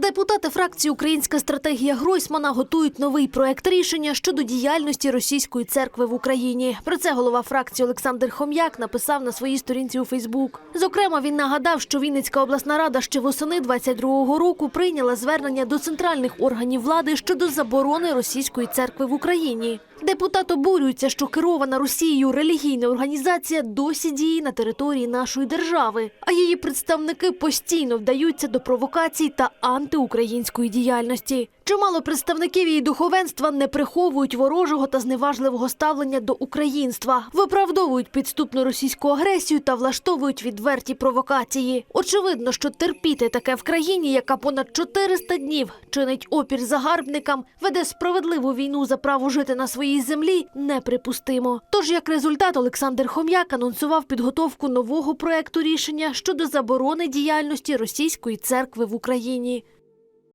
Депутати фракції Українська стратегія Гройсмана готують новий проект рішення щодо діяльності російської церкви в Україні. Про це голова фракції Олександр Хом'як написав на своїй сторінці у Фейсбук. Зокрема, він нагадав, що Вінницька обласна рада ще восени 22-го року прийняла звернення до центральних органів влади щодо заборони російської церкви в Україні. Депутат обурюється, що керована Росією релігійна організація досі діє на території нашої держави, а її представники постійно вдаються до провокацій та антиукраїнської діяльності. Чимало представників її духовенства не приховують ворожого та зневажливого ставлення до українства, виправдовують підступну російську агресію та влаштовують відверті провокації. Очевидно, що терпіти таке в країні, яка понад 400 днів чинить опір загарбникам, веде справедливу війну за право жити на своїй землі, неприпустимо. Тож, як результат, Олександр Хом'як анонсував підготовку нового проекту рішення щодо заборони діяльності російської церкви в Україні.